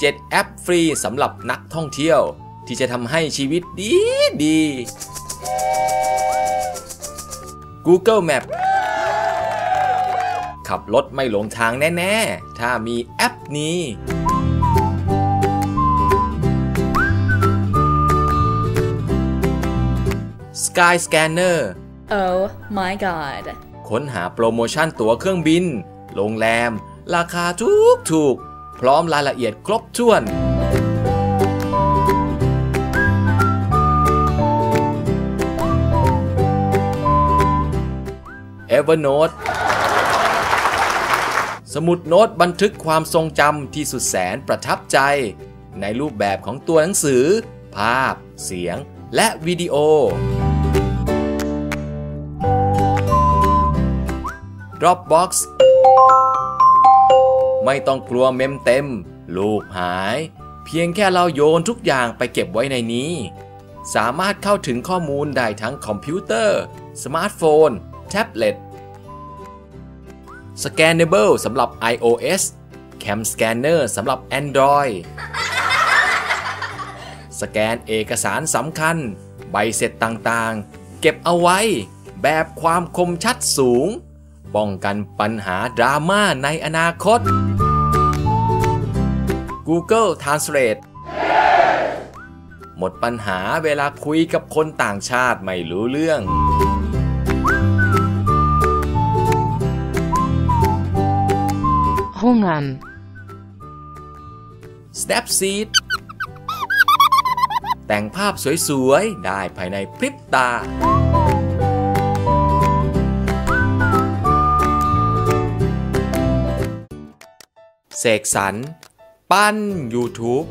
7 แอปฟรีสำหรับนักท่องเที่ยว ที่จะทำให้ชีวิตดีดี Google Map ขับรถไม่หลงทางแน่ ๆ ถ้ามีแอปนี้ Sky Scanner Oh my god. ค้นหาโปรโมชั่นตั๋วเครื่องบิน โรงแรม ราคาถูกถูก พร้อมรายละเอียดครบถ้วน Evernote สมุดโน้ตบันทึกความทรงจำที่สุดแสนประทับใจ ในรูปแบบของตัวหนังสือ ภาพ เสียง และวิดีโอ Dropbox ไม่ต้องกลัวเมมเต็มรูปหาย เพียงแค่เราโยนทุกอย่างไปเก็บไว้ในนี้ สามารถเข้าถึงข้อมูลได้ทั้งคอมพิวเตอร์ สมาร์ทโฟน แท็บเล็ต Scannable สำหรับ iOS Cam Scanner สำหรับ Android สแกนเอกสารสำคัญ ใบเสร็จต่างๆ เก็บเอาไว้ แบบความคมชัดสูง ป้องกันปัญหาดราม่าในอนาคต Google Translate หมดปัญหาเวลาคุยกับคนต่างชาติไม่รู้เรื่อง hungern, Snapseed แต่งภาพสวยๆ ได้ภายในพริบตา เสกสรร ปั้น YouTube